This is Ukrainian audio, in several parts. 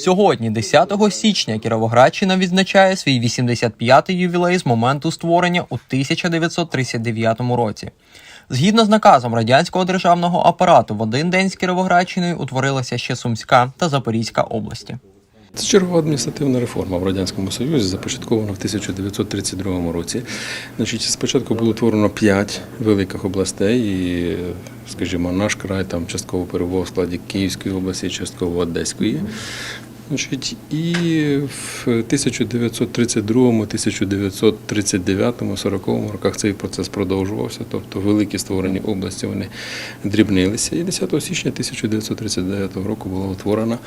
Сьогодні, 10 січня, Кіровоградщина відзначає свій 85-й ювілей з моменту створення у 1939 році. Згідно з наказом радянського державного апарату, в один день з Кіровоградщиною утворилася ще Сумська та Запорізька області. Це чергова адміністративна реформа в Радянському Союзі, започаткована в 1932 році. Значить, спочатку було утворено п'ять великих областей, і, скажімо, наш край там частково перебував у складі Київської області, частково Одеської. Значить, і в 1932, 1939, 40 роках цей процес продовжувався, тобто великі створені області вони дрібнилися. І 10 січня 1939 року була утворена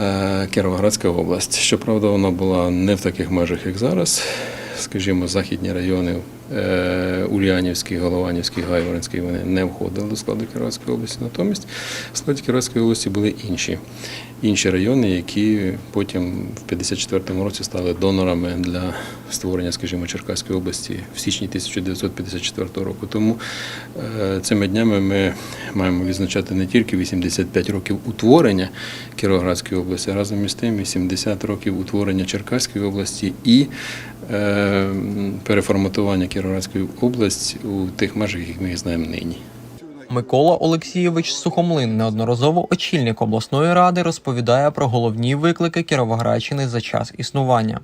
е, Кіровоградська область. Щоправда, вона була не в таких межах, як зараз. Скажімо, західні райони Ульянівський, Голованівський, Гайворонський вони не входили до складу Кіровоградської області. Натомість в складі Кіровоградської області були інші, інші райони, які потім в 54-му році стали донорами для створення, скажімо, Черкаської області в січні 1954 року. Тому е, цими днями ми маємо відзначати не тільки 85 років утворення Кіровоградської області, а разом із тим 80 років утворення Черкаської області і е, переформатування Кіровоградської області у тих межах, яких ми знаємо нині. Микола Олексійович Сухомлин, неодноразово очільник обласної ради, розповідає про головні виклики Кіровоградщини за час існування.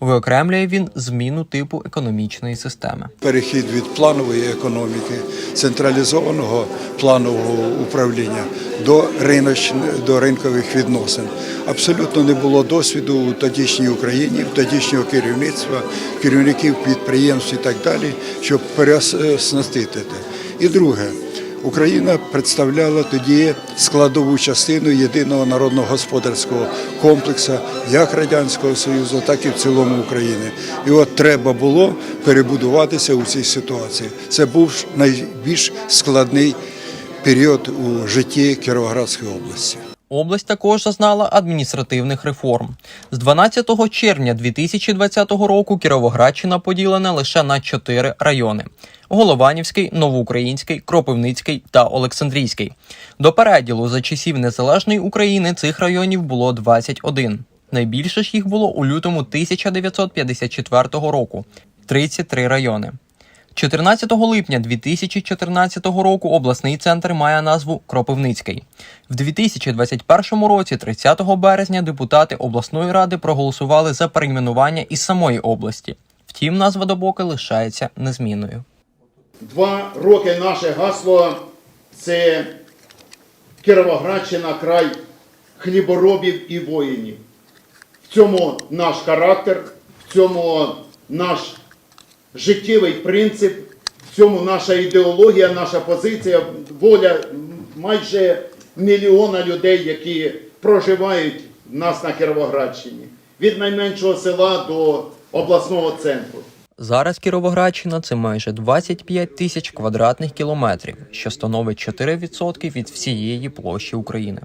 Виокремлює він зміну типу економічної системи. перехід від планової економіки, централізованого планового управління до риночн- до ринкових відносин. Абсолютно не було досвіду у тодішній Україні, в тодішнього керівництва, керівників підприємств і так далі, щоб переоснастити. І друге. Україна представляла тоді складову частину єдиного народного господарського комплексу як Радянського Союзу, так і в цілому України. І от треба було перебудуватися у цій ситуації. Це був найбільш складний період у житті Кіровоградської області. Область також зазнала адміністративних реформ. З 12 червня 2020 року Кіровоградщина поділена лише на чотири райони: Голованівський, Новоукраїнський, Кропивницький та Олександрійський. До переділу за часів незалежної України цих районів було 21. Найбільше ж їх було у лютому 1954 року 33 райони. 14 липня 2014 року обласний центр має назву Кропивницький. В 2021 році, 30 березня, депутати обласної ради проголосували за перейменування із самої області. Втім, назва Добоки лишається незмінною. Два роки наше гасло це Кіровоградщина, край хліборобів і воїнів. В цьому наш характер, в цьому наш життєвий принцип, в цьому наша ідеологія, наша позиція, воля майже мільйона людей, які проживають в нас на Кіровоградщині. Від найменшого села до обласного центру. Зараз Кіровоградщина це майже 25 тисяч квадратних кілометрів, що становить 4% від всієї площі України.